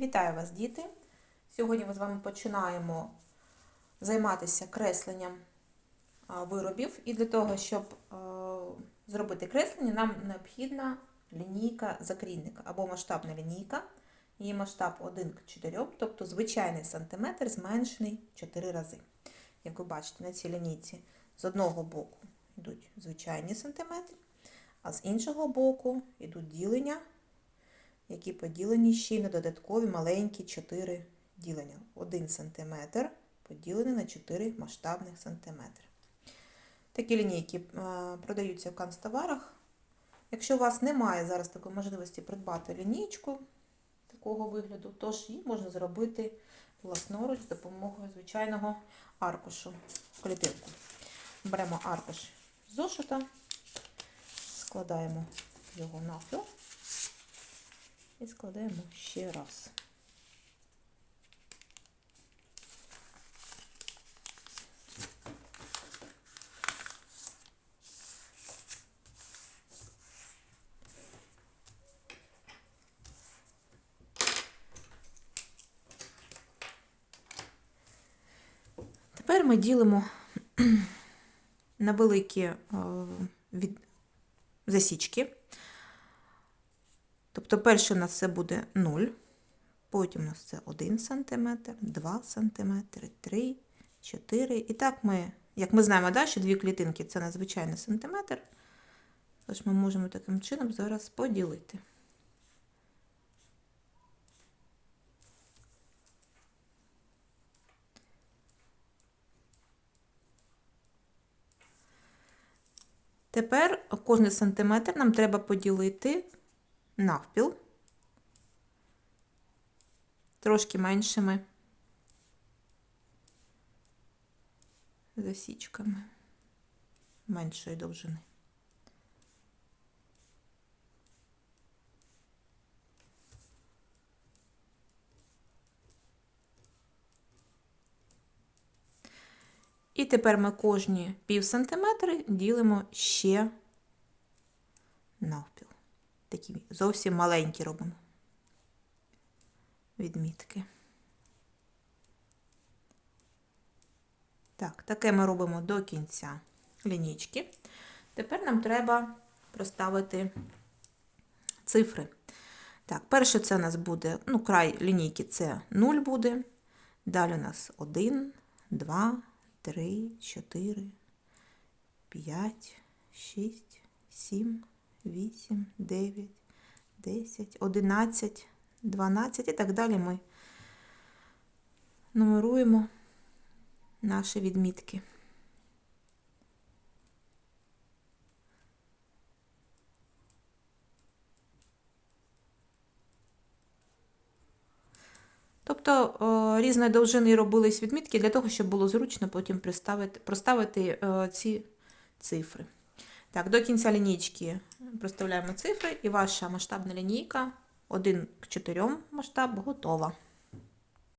Вітаю вас, діти! Сьогодні ми з вами починаємо займатися кресленням виробів. І для того, щоб зробити креслення, нам необхідна лінійка закрійника або масштабна лінійка. Її масштаб 1 к 4, тобто звичайний сантиметр зменшений 4 рази. Як ви бачите, на цій лінійці з одного боку йдуть звичайні сантиметри, а з іншого боку йдуть ділення які поділені ще й на додаткові маленькі 4 ділення. 1 см поділений на 4 масштабних сантиметри. Такі лінійки е, продаються в канцтоварах. Якщо у вас немає зараз такої можливості придбати лінійку такого вигляду, тож її можна зробити власноруч з допомогою звичайного аркушу клітинку. Беремо аркуш зошита, складаємо його навпіл і складаємо ще раз. Тепер ми ділимо на великі е, засічки. Тобто перше у нас це буде 0, потім у нас це 1 см, 2 см, 3, 4. І так ми, як ми знаємо, да, що дві клітинки це надзвичайний сантиметр. Тож ми можемо таким чином зараз поділити. Тепер кожний сантиметр нам треба поділити навпіл, трошки меншими засічками меншої довжини. І тепер ми кожні пів сантиметри ділимо ще навпіл. Такі зовсім маленькі робимо відмітки. Так, таке ми робимо до кінця лінійки. Тепер нам треба проставити цифри. Так, перше це у нас буде, ну, край лінійки це 0 буде. Далі у нас 1, 2, 3, 4, 5, 6, 7, 8, 9, 10, 11, 12 і так далі ми нумеруємо наші відмітки. Тобто різної довжини робились відмітки для того, щоб було зручно потім проставити, проставити ці цифри. Так, до кінця лінійки проставляємо цифри, і ваша масштабна лінійка 1 к 4 масштаб готова.